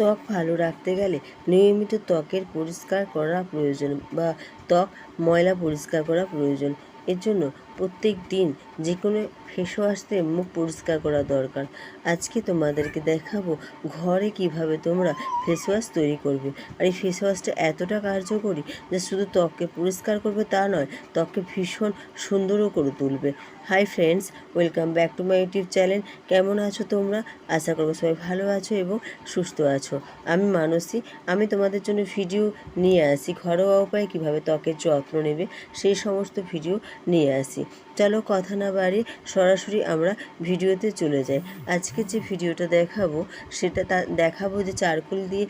ত্বক ভালো রাখতে গেলে নিয়মিত ত্বকের পরিষ্কার করা প্রয়োজন বা ত্বক ময়লা পরিষ্কার করা প্রয়োজন। এর জন্য প্রত্যেক দিন যে কোনো ফেস ওয়াশ দিয়ে মুখ পরিষ্কার করা দরকার। আজকে তোমাদেরকে দেখাবো ঘরে কীভাবে তোমরা ফেস ওয়াশ তৈরি করবে। আর এই ফেস ওয়াশটা এতটা কার্যকরী যে শুধু ত্বককে পরিষ্কার করবে তা নয়, ত্বককে ভীষণ সুন্দরও করে তুলবে। Hi friends, welcome back to my YouTube channel. কেমন আছো তোমরা? আশা করব সবাই ভালো আছো এবং সুস্থ আছো। আমি মানসী, আমি তোমাদের জন্য ভিডিও নিয়ে আসি। ঘরোয়া উপায়ে কীভাবে ত্বকের যত্ন নেবে সেই সমস্ত ভিডিও নিয়ে আসি। চলো কথা না বাড়ি সরাসরি আমরা ভিডিওতে চলে যাই। আজকে যে ভিডিওটা দেখাবো, সেটা তা দেখাবো যে চারকোল দিয়ে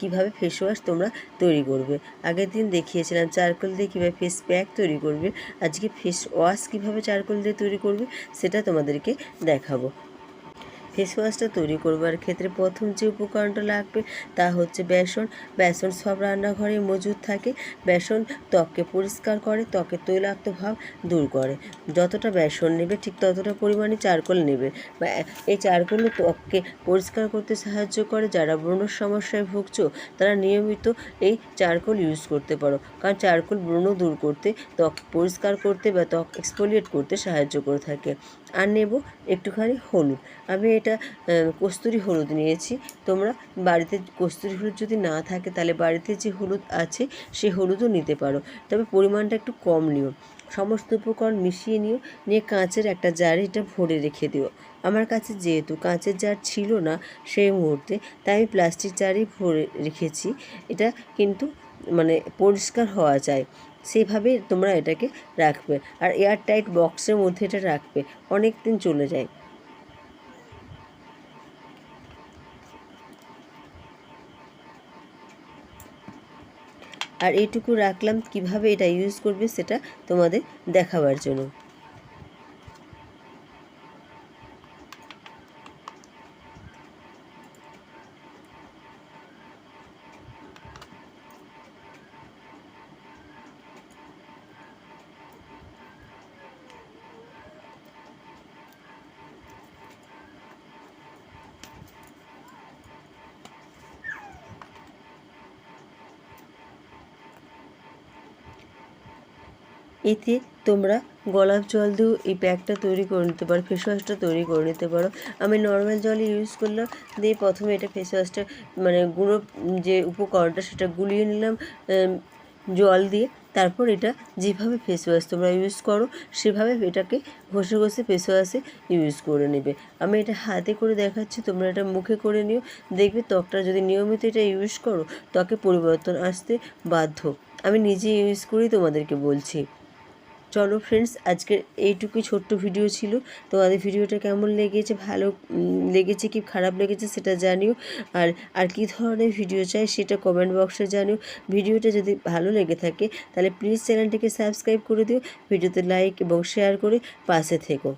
কীভাবে ফেস ওয়াশ তোমরা তৈরি করবে। আগের দিন দেখিয়েছিলাম চারকোল দিয়ে কীভাবে ফেস প্যাক তৈরি করবে, আজকে ফেস ওয়াশ কীভাবে চারকোল দিয়ে তৈরি করবে, সেটা তোমাদেরকে দেখাবো। ফেস ওয়াশটা তৈরি করবার ক্ষেত্রে প্রথম যে উপকরণটা লাগবে তা হচ্ছে বেসন। বেসন সব রান্নাঘরে মজুদ থাকে। বেসন ত্বককে পরিষ্কার করে, ত্বকের তৈলাক্ত ভাব দূর করে। যতটা বেসন নেবে ঠিক ততটা পরিমাণে চারকোল নেবে। এই চারকোলও ত্বককে পরিষ্কার করতে সাহায্য করে। যারা ব্রণর সমস্যায় ভুগছো, তারা নিয়মিত এই চারকোল ইউজ করতে পারো। কারণ চারকোল ব্রণ দূর করতে, ত্বক পরিষ্কার করতে বা ত্বক এক্সফোলিয়েট করতে সাহায্য করে থাকে। আর নেব একটুখানি হলুদ। আমি এটা কস্তুরি হলুদ নিয়েছি। তোমরা বাড়িতে কস্তুরি হলুদ যদি না থাকে, তাহলে বাড়িতে যে হলুদ আছে, সে হলুদও নিতে পারো। তবে পরিমাণটা একটু কম নিও। সমস্ত উপকরণ মিশিয়ে নিও, নিয়ে কাঁচের একটা জারে এটা ভরে রেখে দিও। আমার কাছে যেহেতু কাঁচের জার ছিল না সেই মুহূর্তে, তাই আমি প্লাস্টিক জারেই ভরে রেখেছি। এটা কিন্তু মানে পরিষ্কার হওয়া যায় সেভাবে তোমরা এটাকে রাখবে। আর এয়ারটাইট বক্সের মধ্যে এটা রাখবে। অনেক দিন চলে যায়। আর এইটুকু রাখলাম কীভাবে এটা ইউজ করবে সেটা তোমাদের দেখাবার জন্য। এতে তোমরা গোলাপ জল দিয়েও এই প্যাকটা তৈরি করে নিতে পারো ফেস ওয়াশটা তৈরি করে নিতে পারো। আমি নর্মাল জল ইউজ করলাম, দিয়ে প্রথমে এটা ফেস ওয়াশটা মানে গুঁড়ো যে উপকরণটা সেটা গুলিয়ে নিলাম জল দিয়ে। তারপর এটা যেভাবে ফেস ওয়াশ তোমরা ইউজ করো, সেভাবে এটাকে ঘষে ঘষে ফেস ওয়াশে ইউজ করে নেবে। আমি এটা হাতে করে দেখাচ্ছি, তোমরা এটা মুখে করে নিও। দেখবে ত্বকটা যদি নিয়মিত এটা ইউজ করো, ত্বকে পরিবর্তন আসতে বাধ্য। আমি নিজে ইউজ করেই তোমাদেরকে বলছি। চলো ফ্রেন্ডস আজকের এইটুকুই ছোট্ট ভিডিও ছিল। তোমাদের ভিডিওটা কেমন লেগেছে? ভালো লেগেছে কি খারাপ লেগেছে সেটা জানিও। আর আর কী ধরনের ভিডিও চাই সেটা কমেন্ট বক্সে জানিও। ভিডিওটা যদি ভালো লেগে থাকে, তাহলে প্লিজ চ্যানেলটিকে সাবস্ক্রাইব করে দিও। ভিডিওতে লাইক এবং শেয়ার করে পাশে থেকো।